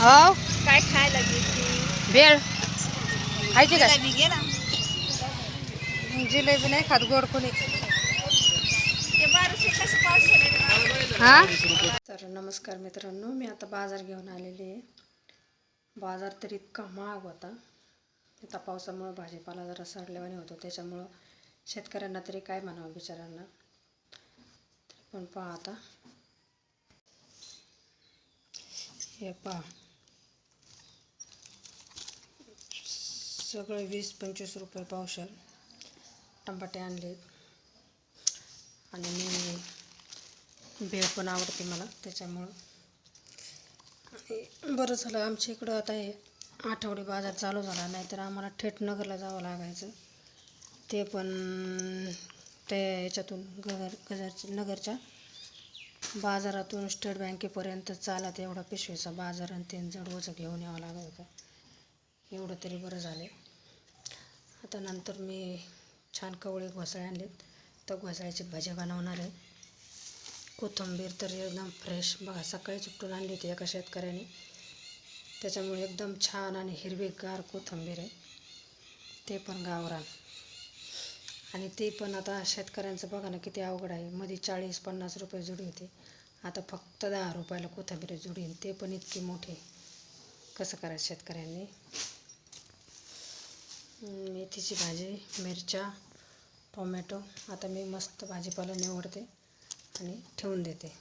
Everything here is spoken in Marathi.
हो. काय खायला घेतली भेळ. खायची का? जिलेबी घे ना. जिलेबी नाही खात गोड कोणी. ते बाराशे कसं पावशे हा? तर नमस्कार मित्रांनो मी आता बाजार घेऊन आलेली आहे. बाजार तर इतका महाग होता. आता पावसामुळं भाजीपाला जरा सडल्यावाने होतो. त्याच्यामुळं शेतकऱ्यांना तरी काय म्हणावं बिचाऱ्यांना? तरी पण पहा आता. हे पहा. सगळं वीस पंचवीस रुपये पावशेर टमाटे आणलेत आणि मी भेळ पण आवडते मला त्याच्यामुळं. आणि बरं झालं आमच्या इकडं आता हे आठवडी बाजार चालू झाला नाहीतर आम्हाला थेट नगरला जावं लागायचं. ते पण ते याच्यातून गगर गजरच्या नगरच्या बाजारातून स्टेट बँकेपर्यंत चालत एवढा पिशवीचा बाजार आणि ते जडवचं घेऊन यावं लागत होतं. एवढं तरी बरं झालं. आता नंतर मी छान कवळे घोसाळे आणलेत. तर घोसाळ्याची भजी बनवणार आहे. कोथिंबीर तर एकदम फ्रेश बघा सकाळी चुकटून आणली होती एका शेतकऱ्याने. त्याच्यामुळे एकदम छान आणि हिरवीगार कोथिंबीर आहे. ते पण गावरान. आणि ते पण आता शेतकऱ्यांचं बघा ना किती अवघड आहे. मध्ये चाळीस पन्नास रुपये जुडी होती. आता फक्त दहा रुपयाला कोथिंबीर जुडी ते पण इतकी मोठी कसं करायचं शेतकऱ्यांनी? मेथीची भाजी मिरच्या टोमॅटो. आता मी मस्त भाजीपाला निवडते आणि ठेवून देते.